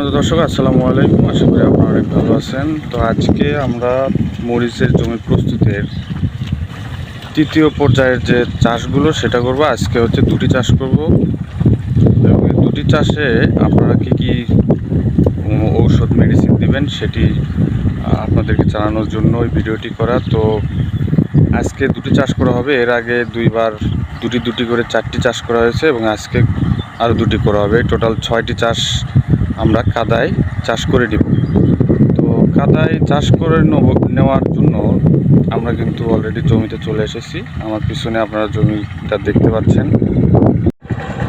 সম্মানিত দর্শক, আসসালামু আলাইকুম। আশা করি আপনারা অনেক ভালো আছেন। তো আজকে আমরা মরিচের জমি প্রস্তুতের তৃতীয় পর্যায়ের যে চাষগুলো, সেটা করব। আজকে হচ্ছে দুটি চাষ করব। এবং দুটি চাষে আপনারা কি কি ঔষধ, মেডিসিন দিবেন, সেটি আপনাদেরকে জানানোর জন্য ওই ভিডিওটি করা। তো আজকে দুটি চাষ করা হবে। এর আগে দুইবার দুটি দুটি করে চারটি চাষ করা হয়েছে এবং আজকে আরও দুটি করা হবে। টোটাল ছয়টি চাষ আমরা কাদায় চাষ করে দিব। তো কাদায় চাষ করে নেওয়ার জন্য আমরা কিন্তু অলরেডি জমিতে চলে এসেছি। আমার পিছনে আপনারা জমিটা দেখতে পাচ্ছেন।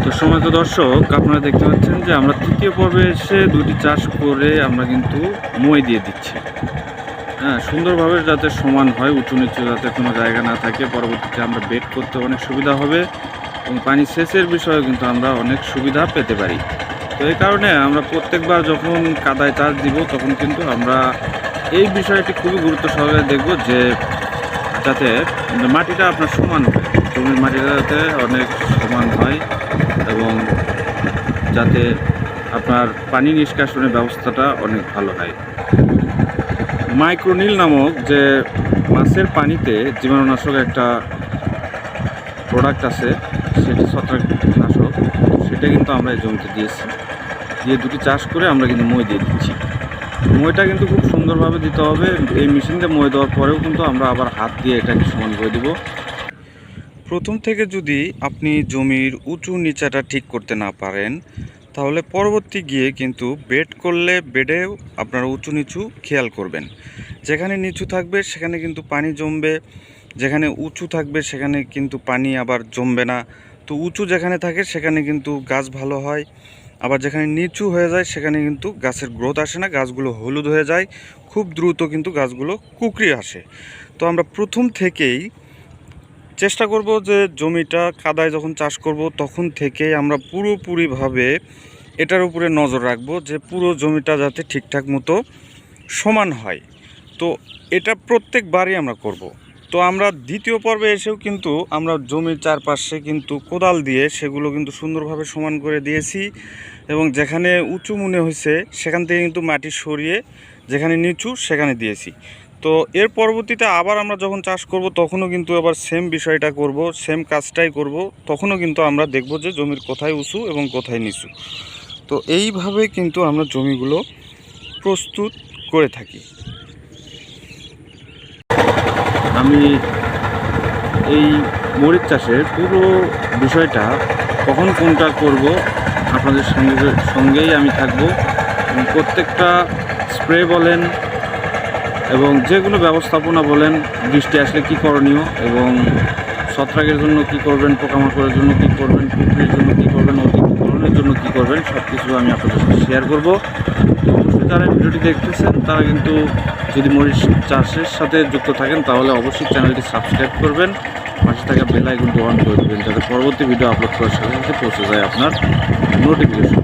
তো সময় তো দর্শক, আপনারা দেখতে পাচ্ছেন যে আমরা তৃতীয় পর্বে এসে দুটি চাষ করে আমরা কিন্তু মই দিয়ে দিচ্ছি। হ্যাঁ সুন্দরভাবে যাতে সমান হয়, উঁচু নিচু যাতে কোনো জায়গা না থাকে, পরবর্তীতে আমরা বেড করতে অনেক সুবিধা হবে এবং পানি সেচের বিষয়েও কিন্তু আমরা অনেক সুবিধা পেতে পারি। তো এই কারণে আমরা প্রত্যেকবার যখন কাদায় চাষ দিব, তখন কিন্তু আমরা এই বিষয়টি খুবই গুরুত্ব সহকারে দেখব যে যাতে মাটিটা আপনার সমান হয়। জমির মাটিটা যাতে অনেক সমান হয় এবং যাতে আপনার পানি নিষ্কাশনের ব্যবস্থাটা অনেক ভালো হয়। মাইক্রোনিল নামক যে মাছের পানিতে জীবাণুনাশক একটা প্রোডাক্ট আছে, সেটি ছত্রাকনাশক, সেটা কিন্তু আমরা এই জমিতে দিয়েছি। দিয়ে দুটি চাষ করে আমরা কিন্তু মই দিয়ে দিচ্ছি। মইটা কিন্তু খুব সুন্দরভাবে দিতে হবে। এই মেশিন দিয়ে মই দেওয়ার পরেও কিন্তু আমরা আবার হাত দিয়ে এটাকে সমান করে দেবো। প্রথম থেকে যদি আপনি জমির উঁচু নিচাটা ঠিক করতে না পারেন, তাহলে পরবর্তী গিয়ে কিন্তু বেড করলে বেডেও আপনারা উঁচু নিচু খেয়াল করবেন। যেখানে নিচু থাকবে, সেখানে কিন্তু পানি জমবে। যেখানে উঁচু থাকবে, সেখানে কিন্তু পানি আবার জমবে না। তো উঁচু যেখানে থাকে, সেখানে কিন্তু গাছ ভালো হয়। আবার যেখানে নিচু হয়ে যায়, সেখানে কিন্তু গাছের গ্রোথ আসে না, গাছগুলো হলুদ হয়ে যায়। খুব দ্রুত কিন্তু গাছগুলো কুকড়ে আসে। তো আমরা প্রথম থেকেই চেষ্টা করব যে জমিটা কাদায় যখন চাষ করব, তখন থেকেই আমরা পুরোপুরিভাবে এটার উপরে নজর রাখব যে পুরো জমিটা যাতে ঠিকঠাক মতো সমান হয়। তো এটা প্রত্যেকবারই আমরা করব। তো আমরা দ্বিতীয় পর্বে এসেও কিন্তু আমরা জমির চারপাশে কিন্তু কোদাল দিয়ে সেগুলো কিন্তু সুন্দরভাবে সমান করে দিয়েছি এবং যেখানে উঁচু মনে হয়েছে, সেখান থেকে কিন্তু মাটি সরিয়ে যেখানে নিচু, সেখানে দিয়েছি। তো এর পরবর্তীতে আবার আমরা যখন চাষ করব, তখনও কিন্তু আবার সেম বিষয়টা করব সেম কাজটাই করব, তখনও কিন্তু আমরা দেখব যে জমির কোথায় উঁচু এবং কোথায় নিচু। তো এইভাবে কিন্তু আমরা জমিগুলো প্রস্তুত করে থাকি। আমি এই মরিচ চাষের পুরো বিষয়টা কখন কোনটা করব আপনাদের সঙ্গে সঙ্গেই আমি থাকব। প্রত্যেকটা স্প্রে বলেন এবং যেগুলো ব্যবস্থাপনা বলেন, বৃষ্টি আসলে কি করণীয় এবং ছত্রাকের জন্য কি করবেন, পোকামাকড়ের জন্য কি করবেন, পুকুরের জন্য কি করবেন কি করবেন সব কিছু আমি আপনাদের সাথে শেয়ার করব। তো অবশ্যই যারা ভিডিওটি দেখতেছেন, তারা কিন্তু যদি মরিচ চাষের সাথে যুক্ত থাকেন, তাহলে অবশ্যই চ্যানেলটি সাবস্ক্রাইব করবেন, পাশে থাকা বেল আইকনটি অন করে দেবেন, যাতে পরবর্তী ভিডিও আপলোড করার সাথে সাথে পৌঁছে যায় আপনার নোটিফিকেশন